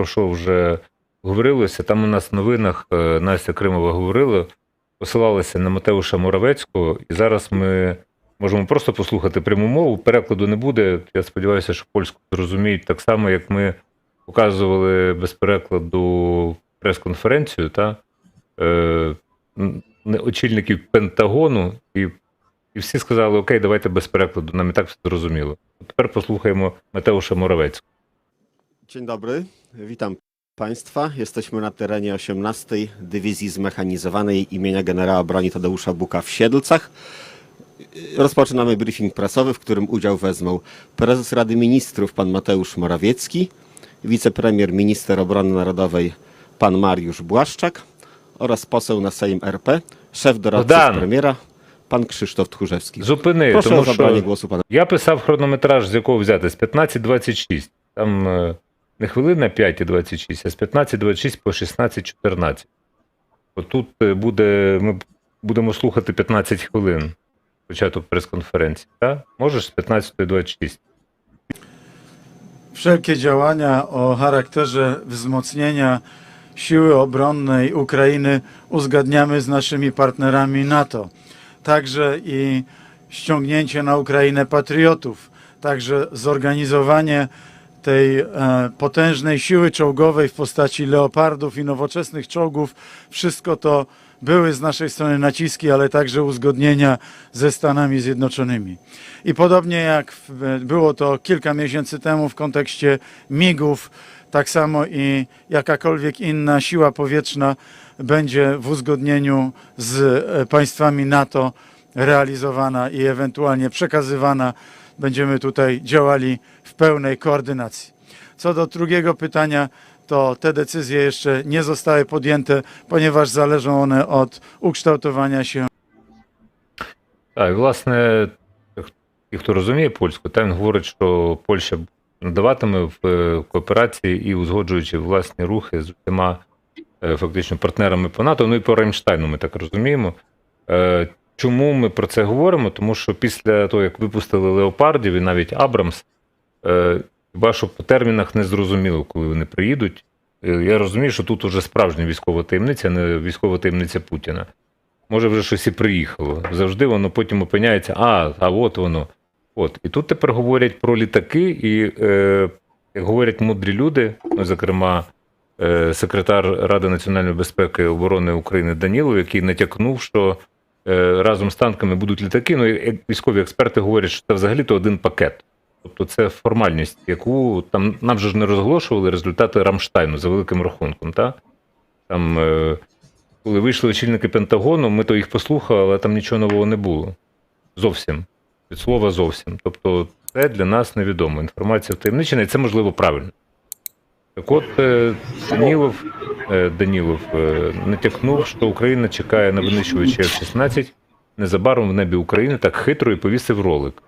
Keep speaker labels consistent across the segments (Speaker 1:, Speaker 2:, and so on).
Speaker 1: про що вже говорилося. Там у нас в новинах е, Настя Кримова говорила, посилалася на Матеуша Моравецького, і зараз ми можемо просто послухати пряму мову. Перекладу не буде. Я сподіваюся, що польську зрозуміють так само, як ми показували без перекладу прес-конференцію та е, очільників Пентагону, і, і всі сказали: Окей, давайте без перекладу, нам і так все зрозуміло. Тепер послухаємо Матеуша Моравецького.
Speaker 2: Dzień dobry, witam Państwa. Jesteśmy na terenie 18 Dywizji Zmechanizowanej imienia generała broni Tadeusza Buka w Siedlcach. Rozpoczynamy briefing prasowy, w którym udział wezmą prezes Rady Ministrów pan Mateusz Morawiecki, wicepremier minister obrony narodowej pan Mariusz Błaszczak oraz poseł na Sejm RP, szef doradcy
Speaker 1: Bogdan.
Speaker 2: premiera pan Krzysztof Tchórzewski.
Speaker 1: Зупини,
Speaker 2: Proszę
Speaker 1: тому
Speaker 2: o zabranie
Speaker 1: що
Speaker 2: głosu pana.
Speaker 1: я писав хронометраж, з якого взяти, з 15.26. Там е, не хвилина 5.26, а з 15.26 по 16.14. Отут е, буде, ми будемо слухати 15 хвилин. Початок прес-конференції. Можеш з 15.26?
Speaker 3: Wszelkie działania o charakterze wzmocnienia siły obronnej Ukrainy uzgadniamy z naszymi partnerami NATO. Także i ściągnięcie na Ukrainę patriotów, także zorganizowanie tej e, potężnej siły czołgowej w postaci leopardów i nowoczesnych czołgów. Wszystko to były z naszej strony naciski, ale także uzgodnienia ze Stanami Zjednoczonymi. I podobnie jak w- było to kilka miesięcy temu w kontekście migów, tak samo i jakakolwiek inna siła powietrzna będzie w uzgodnieniu z e, państwami NATO realizowana i ewentualnie przekazywana Będziemy tutaj działali w pełnej koordynacji. Co do drugiego pytania, to te decyzje jeszcze nie zostały podjęte, ponieważ zależą one od ukształtowania się
Speaker 1: Так, і, власне, ті, хто розуміє польську, та він говорить, що Польща надаватиме в е, кооперації і узгоджуючи власні рухи з усіма е, фактично партнерами по НАТО, ну і по Рамштайну, ми так розуміємо. Чому ми про це говоримо? Тому що після того, як випустили леопардів і навіть Абрамс, е, хіба що по термінах не зрозуміло, коли вони приїдуть. Е, Я розумію, що тут уже справжня військова таємниця, не військова таємниця Путіна. Може, вже щось і приїхало. Завжди воно потім опиняється, а, а от воно. От. І тут тепер говорять про літаки, і е, говорять мудрі люди, ну, зокрема, е, секретар Ради національної безпеки і оборони України Данілов, який натякнув, що разом з танками будуть літаки. Ну, військові експерти говорять, що це взагалі-то один пакет. Тобто це формальність, яку там нам же ж не розголошували результати Рамштайну за великим рахунком. Та? Там, е, коли вийшли очільники Пентагону, ми то їх послухали, але там нічого нового не було. Зовсім. Від слова зовсім. Тобто, це для нас невідомо. Інформація втаємничена, і це можливо правильно. Так от е, Данілов, е, Данілов е, натякнув, що Україна чекає на винищувачі F-16 незабаром в небі України так хитро і повісив ролик.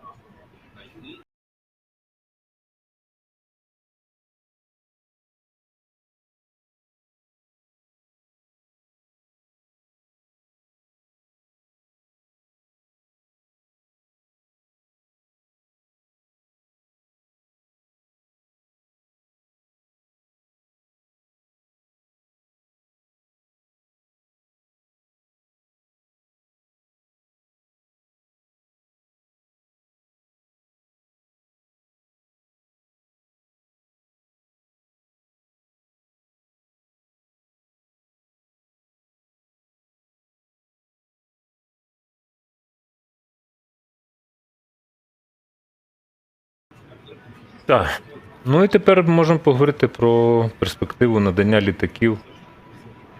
Speaker 1: Так. Ну і тепер можемо поговорити про перспективу надання літаків.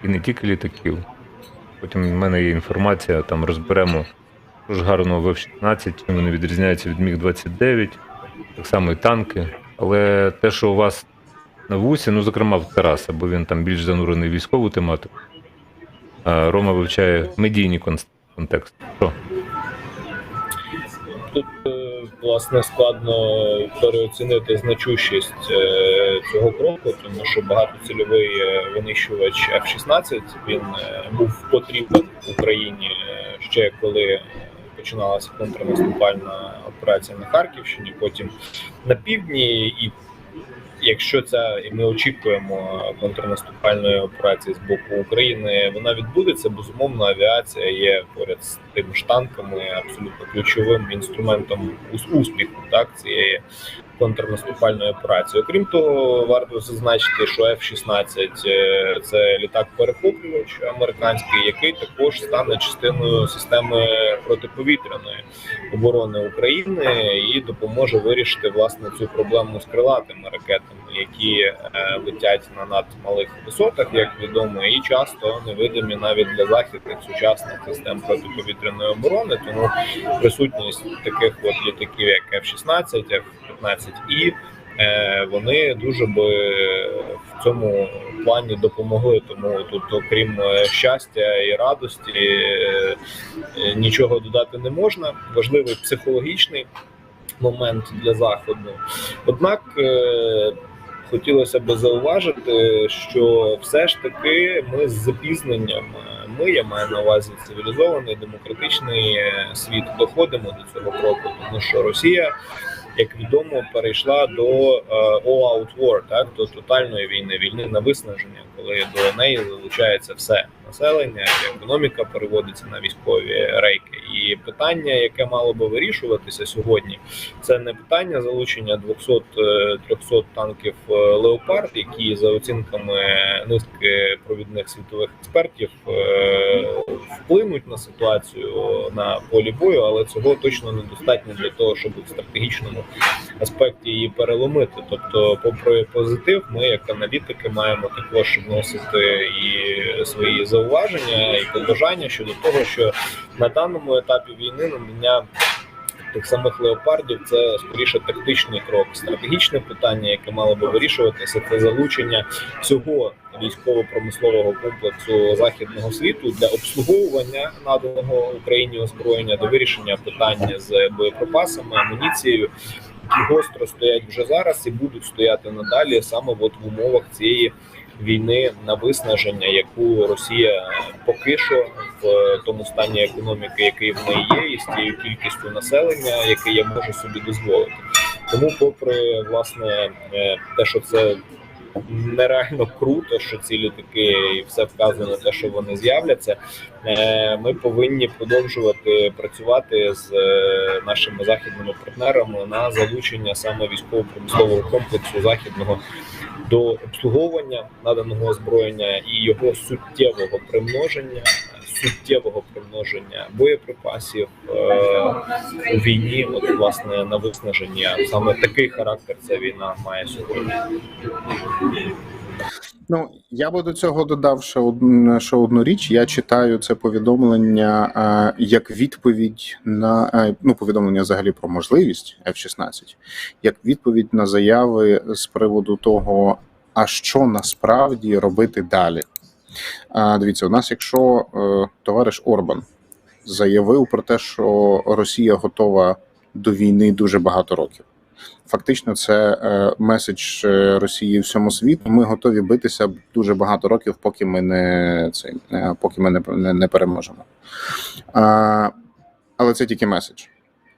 Speaker 1: І не тільки літаків. Потім в мене є інформація, там розберемо що ж гарного в F-16, чим вони відрізняються від Міг-29, так само і танки. Але те, що у вас на вусі, ну, зокрема, в Тараса, бо він там більш занурений в військову тематику. А Рома вивчає медійні кон- контексти. Що?
Speaker 4: Власне складно переоцінити значущість е, цього кроку, тому що багатоцільовий е, винищувач F-16 він е, був потрібен Україні ще коли починалася контрнаступальна операція на Харківщині, потім на півдні, і якщо ця і ми очікуємо контрнаступальної операції з боку України, вона відбудеться. Безумовно, авіація є поряд з тими ж танками абсолютно ключовим інструментом успіху так цієї контрнаступальної операції. Окрім того, варто зазначити, що F-16 е, – це літак-перехоплювач американський, який також стане частиною системи протиповітряної оборони України і допоможе вирішити власне цю проблему з крилатими ракетами, які е, летять на надмалих висотах, як відомо, і часто невидимі навіть для західних сучасних систем протиповітряної оборони. Тому присутність таких от літаків, як F-16, F-15 і е, вони дуже би в цьому плані допомогли. Тому тут, окрім е, щастя і радості, е, нічого додати не можна. Важливий психологічний момент для заходу. Однак хотілося б зауважити, що все ж таки ми з запізненням. Ми я маю на увазі цивілізований демократичний світ. Доходимо до цього кроку, тому що Росія, як відомо, перейшла до е, all-out war, так до тотальної війни, війни на виснаження, коли до неї залучається все населення, економіка переводиться на військові рейки. І питання, яке мало би вирішуватися сьогодні, це не питання залучення 200-300 танків е, Леопард, які за оцінками низки провідних світових експертів е, вплинуть на ситуацію на полі бою, але цього точно недостатньо для того, щоб в стратегічному аспекті її переломити. Тобто, попри позитив, ми як аналітики маємо також вносити і свої зауваження і побажання щодо того, що на даному етапі війни надання тих самих леопардів це скоріше тактичний крок. Стратегічне питання, яке мало би вирішуватися, це залучення всього військово-промислового комплексу західного світу для обслуговування наданого Україні озброєння до вирішення питання з боєприпасами, амуніцією. Які гостро стоять вже зараз і будуть стояти надалі саме от в умовах цієї війни на виснаження, яку Росія поки що в тому стані економіки, який в неї є, і з тією кількістю населення, яке я можу собі дозволити. Тому, попри власне е, те, що це нереально круто, що ці літаки і все вказано на те, що вони з'являться. е, Ми повинні продовжувати працювати з е, нашими західними партнерами на залучення саме військово-промислового комплексу західного до обслуговування наданого озброєння і його суттєвого примноження, суттєвого примноження боєприпасів е, у війні. От власне на виснаження саме такий характер ця війна має сьогодні.
Speaker 5: Ну, я би до цього додав ще одну, ще одну річ. Я читаю це повідомлення е, як відповідь на е, ну, повідомлення взагалі про можливість F-16, як відповідь на заяви з приводу того, а що насправді робити далі. Дивіться, у нас, якщо е, товариш Орбан заявив про те, що Росія готова до війни дуже багато років. Фактично, це е, меседж е, Росії всьому світу. Ми готові битися дуже багато років, поки ми не цей, е, поки ми не, не, не переможемо. А, але це тільки меседж.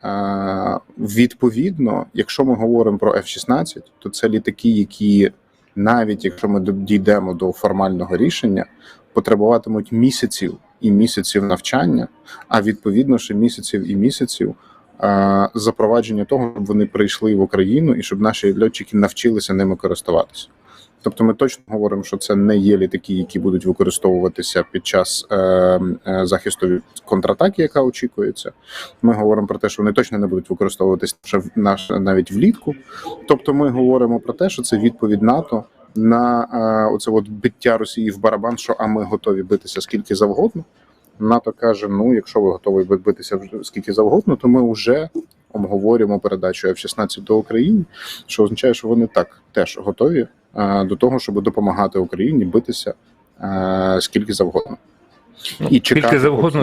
Speaker 5: А, відповідно, якщо ми говоримо про F-16, то це літаки, які навіть якщо ми дійдемо до формального рішення, потребуватимуть місяців і місяців навчання, а відповідно ще місяців і місяців запровадження того, щоб вони прийшли в Україну і щоб наші льотчики навчилися ними користуватися. Тобто, ми точно говоримо, що це не є літаки, які будуть використовуватися під час е, е, захисту від контратаки, яка очікується. Ми говоримо про те, що вони точно не будуть використовуватися в- наш навіть влітку. Тобто, ми говоримо про те, що це відповідь НАТО на е, оце от биття Росії в барабан, що а ми готові битися скільки завгодно. НАТО каже: ну, якщо ви готові битися скільки завгодно, то ми вже обговорюємо передачу F-16 до України, що означає, що вони так теж готові е, до того, щоб допомагати Україні битися е, скільки завгодно.
Speaker 1: Ну,
Speaker 5: І чекати,
Speaker 1: Скільки завгодно,